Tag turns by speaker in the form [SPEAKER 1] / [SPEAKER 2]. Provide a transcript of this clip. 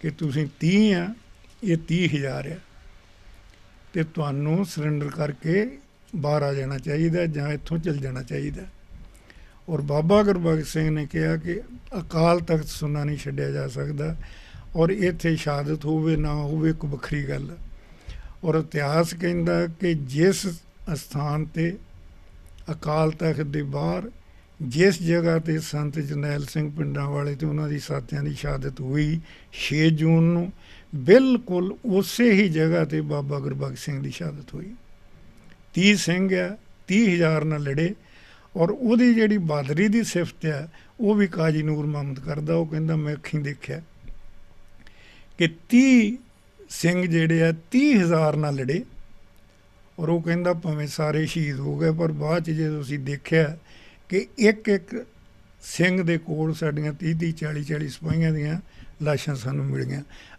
[SPEAKER 1] ਕਿ ਤੁਸੀਂ 30 ਆ, ਇਹ 30000 ਆ। ਤੇ ਤੁਹਾਨੂੰ ਸਰੈਂਡਰ ਕਰਕੇ ਬਾਹਰ ਆ ਜਾਣਾ ਚਾਹੀਦਾ, ਜਾਂ ਇੱਥੋਂ ਚਲ ਜਾਣਾ ਚਾਹੀਦਾ। ਔਰ ਬਾਬਾ ਗੁਰਬਖਸ਼ ਸਿੰਘ ਨੇ ਕਿਹਾ ਕਿ ਅਕਾਲ ਤਖਤ ਸੁਨਾ ਨਹੀਂ ਛੱਡਿਆ ਜਾ ਸਕਦਾ, ਔਰ ਇੱਥੇ ਸ਼ਹਾਦਤ ਹੋਵੇ ਨਾ ਹੋਵੇ, ਇੱਕ ਵੱਖਰੀ ਗੱਲ। ਔਰ ਇਤਿਹਾਸ ਕਹਿੰਦਾ ਕਿ ਜਿਸ ਸਥਾਨ ਤੇ ਅਕਾਲ ਤਖਤ ਦੇ ਬਾਹਰ ਜਿਸ ਜਗ੍ਹਾ ਤੇ ਸੰਤ ਜਰਨੈਲ ਸਿੰਘ ਪਿੰਡਾਂ ਵਾਲੇ ਤੇ ਉਹਨਾਂ ਦੀ ਸਾਥੀਆਂ ਦੀ ਸ਼ਹਾਦਤ ਹੋਈ 6 ਜੂਨ ਨੂੰ ਬਿਲਕੁਲ ਉਸੇ ਹੀ ਜਗ੍ਹਾ ਤੇ ਬਾਬਾ ਗੁਰਬਖਸ਼ ਸਿੰਘ ਦੀ ਸ਼ਹਾਦਤ ਹੋਈ। 30 ਸਿੰਘ ਆ 30000 ਨਾਲ ਲੜੇ ਔਰ ਉਹਦੀ ਜਿਹੜੀ ਬਹਾਦਰੀ ਦੀ ਸਿਫਤ ਆ, ਉਹ ਵੀ ਕਾਜੀ ਨੂਰ ਮੁਹੰਮਦ ਕਰਦਾ, ਉਹ ਕਹਿੰਦਾ, ਮੈਂ ਅੱਖੀਂ ਦੇਖਿਆ ਕਿ 30 ਸਿੰਘ ਜਿਹੜੇ ਆ 30000 ਨਾਲ ਲੜੇ ਔਰ ਉਹ ਕਹਿੰਦਾ, ਭਾਵੇਂ ਸਾਰੇ ਸ਼ਹੀਦ ਹੋ ਗਏ, ਪਰ ਬਾਅਦ ਚ ਜੇ ਤੁਸੀਂ ਦੇਖਿਆ ਕਿ ਇੱਕ ਇੱਕ ਸਿੰਘ ਦੇ ਕੋਲ ਸਾਡੀਆਂ 30 30 40 40 ਸਿਪਾਹੀਆਂ ਦੀਆਂ ਲਾਸ਼ਾਂ ਸਾਨੂੰ ਮਿਲੀਆਂ।